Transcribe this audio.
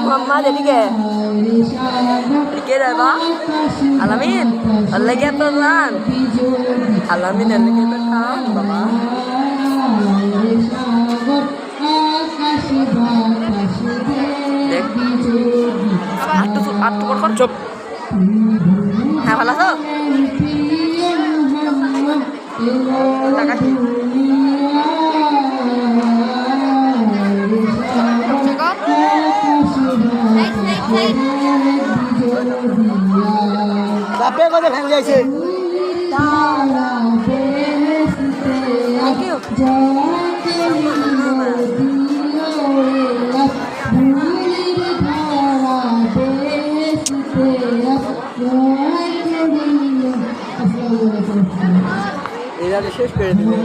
মোহাম্মদ এদিকে এদিকে যাবা আলামিন ওর লেগে তো কর চুপ হ্যাঁ ভালো আছো টাকা। কি বাপে কথা ভেঙে যাইছে? থ্যাংক ইউ এরা শেষ করে দিবে।